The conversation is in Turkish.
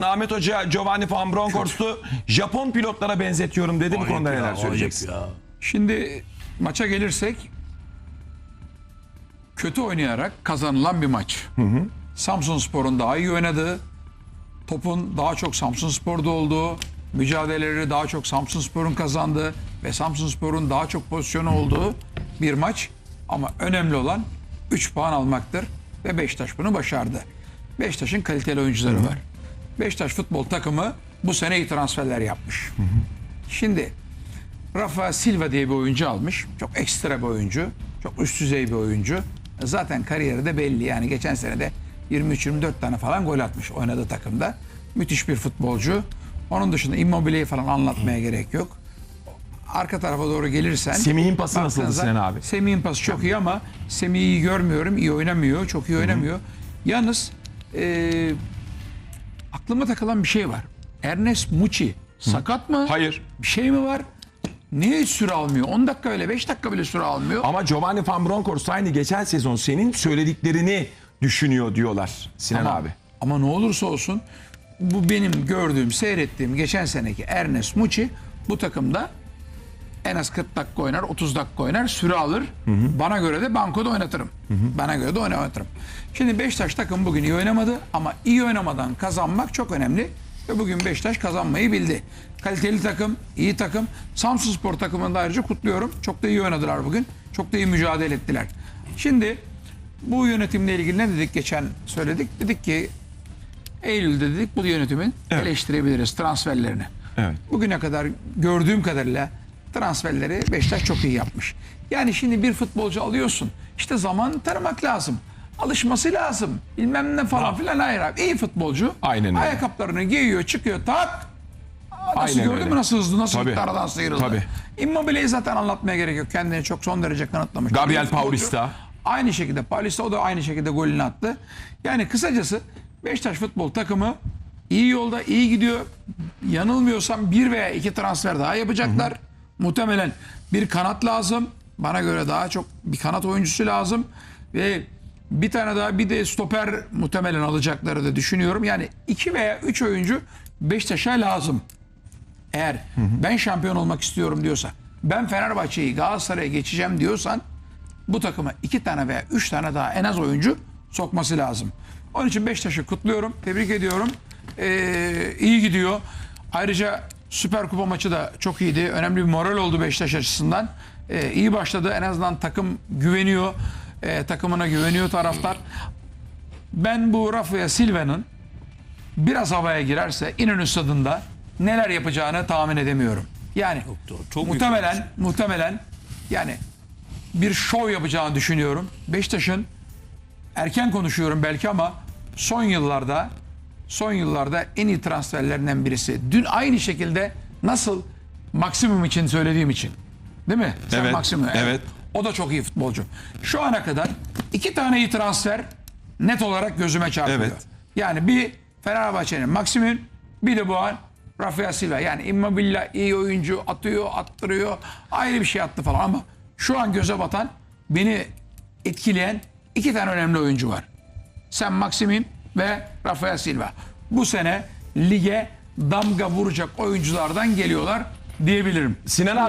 Ahmet Hoca Giovanni Van Bronckhorst'u Japon pilotlara benzetiyorum dedi. Bu konuda ya, neler ayıp söyleyeceksin? ya. Şimdi maça gelirsek kötü oynayarak kazanılan bir maç. Samsun Spor'un daha iyi oynadığı, topun daha çok Samsun Spor'da olduğu, mücadeleleri daha çok Samsun Spor'un kazandığı ve Samsun Spor'un daha çok pozisyonu olduğu bir maç. Ama önemli olan 3 puan almaktır ve Beşiktaş bunu başardı. Beşiktaş'ın kaliteli oyuncuları var. Beşiktaş futbol takımı bu sene iyi transferler yapmış. Şimdi Rafa Silva diye bir oyuncu almış. Çok ekstra bir oyuncu. Çok üst düzey bir oyuncu. Zaten kariyeri de belli. Yani geçen sene de 23-24 tane falan gol atmış oynadığı takımda. Müthiş bir futbolcu. Onun dışında Immobile'yi falan anlatmaya gerek yok. Arka tarafa doğru gelirsen... Semih'in pası nasıldı Sinan abi? Semih'in pası çok iyi ama Semih'i görmüyorum. iyi oynamıyor. Çok iyi oynamıyor. Yalnız eee aklıma takılan bir şey var. Ernest Muçi sakat mı? Hayır. Bir şey mi var? Niye süre almıyor? 10 dakika bile 5 dakika bile süre almıyor. Ama Giovanni Van Bronckhorst aynı geçen sezon senin söylediklerini düşünüyor diyorlar Sinan ama, abi. ama ne olursa olsun bu benim gördüğüm, seyrettiğim geçen seneki Ernest Muçi bu takımda en az 40 dakika oynar, 30 dakika oynar, süre alır. Bana göre de bankoda oynatırım. Bana göre de oynatırım. Şimdi Beşiktaş takım bugün iyi oynamadı ama iyi oynamadan kazanmak çok önemli. Ve bugün Beşiktaş kazanmayı bildi. Kaliteli takım, iyi takım. Samsun Spor takımını da ayrıca kutluyorum. Çok da iyi oynadılar bugün. Çok da iyi mücadele ettiler. Şimdi bu yönetimle ilgili ne dedik geçen söyledik? Dedik ki Eylül'de dedik bu yönetimin eleştirebiliriz transferlerini. Evet. Bugüne kadar gördüğüm kadarıyla transferleri Beşiktaş çok iyi yapmış. Yani şimdi bir futbolcu alıyorsun. İşte zaman tanımak lazım. Alışması lazım. Bilmem ne falan filan. Hayır abi. İyi futbolcu. Aynen öyle. Ayakkabılarını giyiyor, çıkıyor. Tak. Nasıl Aynen gördün öyle. mü nasıl hızlı, nasıl Tabii. gitti aradan sıyrıldı. Tabii. Immobile'yi zaten anlatmaya gerek yok. Kendini çok son derece kanıtlamış. Gabriel futbolcu. Paulista. Aynı şekilde Paulista o da aynı şekilde golünü attı. Yani kısacası Beşiktaş futbol takımı iyi yolda, iyi gidiyor. Yanılmıyorsam bir veya iki transfer daha yapacaklar. Muhtemelen bir kanat lazım. Bana göre daha çok bir kanat oyuncusu lazım. Ve bir tane daha bir de stoper muhtemelen alacakları da düşünüyorum. Yani iki veya üç oyuncu Beşiktaş'a lazım. Eğer ben şampiyon olmak istiyorum diyorsa, ben Fenerbahçe'yi Galatasaray'a geçeceğim diyorsan bu takıma iki tane veya üç tane daha en az oyuncu sokması lazım. Onun için Beşiktaş'ı kutluyorum, tebrik ediyorum. Ee, iyi gidiyor. Ayrıca Süper Kupa maçı da çok iyiydi. Önemli bir moral oldu Beşiktaş açısından. Ee, iyi başladı. En azından takım güveniyor. Ee, takımına güveniyor taraftar. Ben bu Rafael Silva'nın biraz havaya girerse İnönü stadında neler yapacağını tahmin edemiyorum. Yani doğru. Çok muhtemelen muhtemelen yani bir şov yapacağını düşünüyorum. Beşiktaş'ın erken konuşuyorum belki ama son yıllarda son yıllarda en iyi transferlerinden birisi. Dün aynı şekilde nasıl maksimum için söylediğim için. Değil mi? Sen Evet, Maximum, evet. O da çok iyi futbolcu. Şu ana kadar iki tane iyi transfer net olarak gözüme çarpıyor. Evet. Yani bir Fenerbahçe'nin Maximum bir de bu an Rafael Silva. Yani Immobile iyi oyuncu atıyor, attırıyor. Ayrı bir şey attı falan ama şu an göze batan beni etkileyen iki tane önemli oyuncu var. Sen Maximin ve Rafael Silva. Bu sene lige damga vuracak oyunculardan geliyorlar diyebilirim. Sinan abi